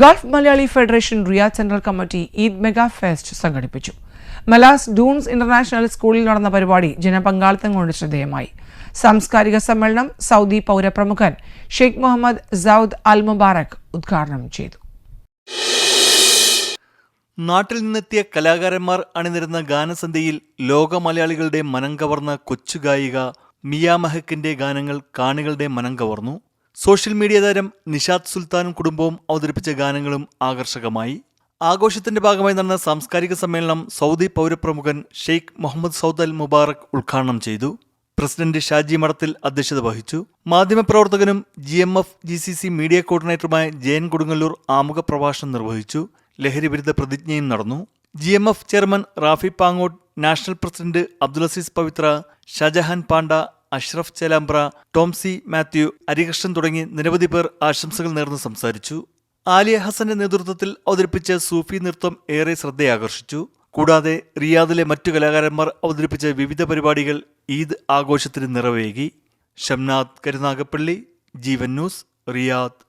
Gulf Malayali federation Riya central committee Eid mega fest സംഘടിപ്പിച്ചു. Malaz dunes international സ്കൂളിൽ നടന്ന പരിപാടി ജനപങ്കാളിത്തം കൊണ്ട് ശ്രദ്ധേയമായി. സാംസ്കാരിക സമ്മേളനം Saudi പൗരപ്രമുഖൻ Sheikh Mohammed Saud Al Mubarak ഉദ്ഘാടനം ചെയ്തു. നാട്ടിൽ നിന്നെത്തിയ കലാകാരന്മാർ അണിനിരുന്ന ഗാനസന്ധ്യയിൽ ലോക മലയാളികളുടെ മനം കവർന്ന കൊച്ചു ഗായിക മിയ മഹക്കിന്റെ ഗാനങ്ങൾ കാണികളുടെ മനം കവർന്നു. സോഷ്യൽ മീഡിയ താരം നിഷാദ് സുൽത്താനും കുടുംബവും അവതരിപ്പിച്ച ഗാനങ്ങളും ആകർഷകമായി. ആഘോഷത്തിന്റെ ഭാഗമായി നടന്ന സാംസ്കാരിക സമ്മേളനം Saudi പൗരപ്രമുഖൻ Sheikh Mohammed Saud Al Mubarak ഉദ്ഘാടനം ചെയ്തു. പ്രസിഡന്റ് ഷാജി മഠത്തിൽ അധ്യക്ഷത വഹിച്ചു. മാധ്യമപ്രവർത്തകനും G M F G C C media കോർഡിനേറ്ററുമായ Jayan Kodungallur ആമുഖ പ്രഭാഷണം നിർവഹിച്ചു. ലഹരി വിരുദ്ധ പ്രതിജ്ഞയും നടന്നു. G M F chairman Rafi Pangode national president Abdul Azeez Pavithra Shajahan Panda Ashraf Chelambra Tomsy Mathew Harikrishnan തുടങ്ങി നിരവധി പേർ ആശംസകൾ നേർന്ന് സംസാരിച്ചു. ആലിയ ഹസന്റെ നേതൃത്വത്തിൽ അവതരിപ്പിച്ച സൂഫി നൃത്തം ഏറെ ശ്രദ്ധയാകർഷിച്ചു. കൂടാതെ റിയാദിലെ മറ്റു കലാകാരന്മാർ അവതരിപ്പിച്ച വിവിധ പരിപാടികൾ ഈദ് ആഘോഷത്തിന് നിറവേകി. Shamnath Karunagappally Jeevan news Riyadh.